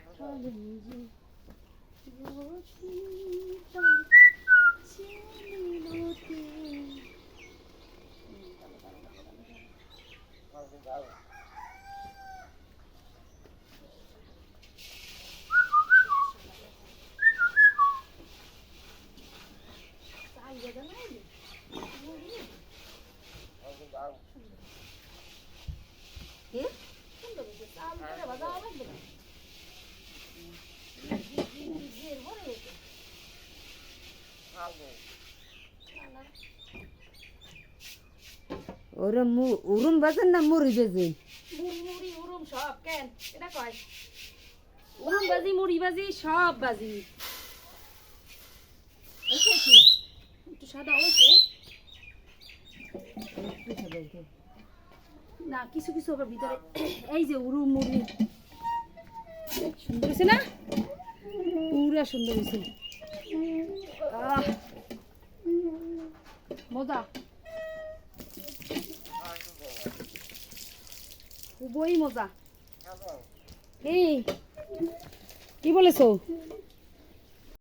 사랑하는지 예? ওরা মু- উরুম বাজেন না মুড়ি বেজে? মুড়ি উরুম সব, কেন? এটা কয়? উরুম বাজি, মুড়ি বাজি, সব বাজি? একটু সাদা হয়েছে। না, কিছু কিছু আবার ভিতরে। এই যে উরুম মুড়ি। সুন্দর হয়েছে না? পুরা সুন্দর হয়েছে। মজা। খুবই মজা। এই কি বলেছ?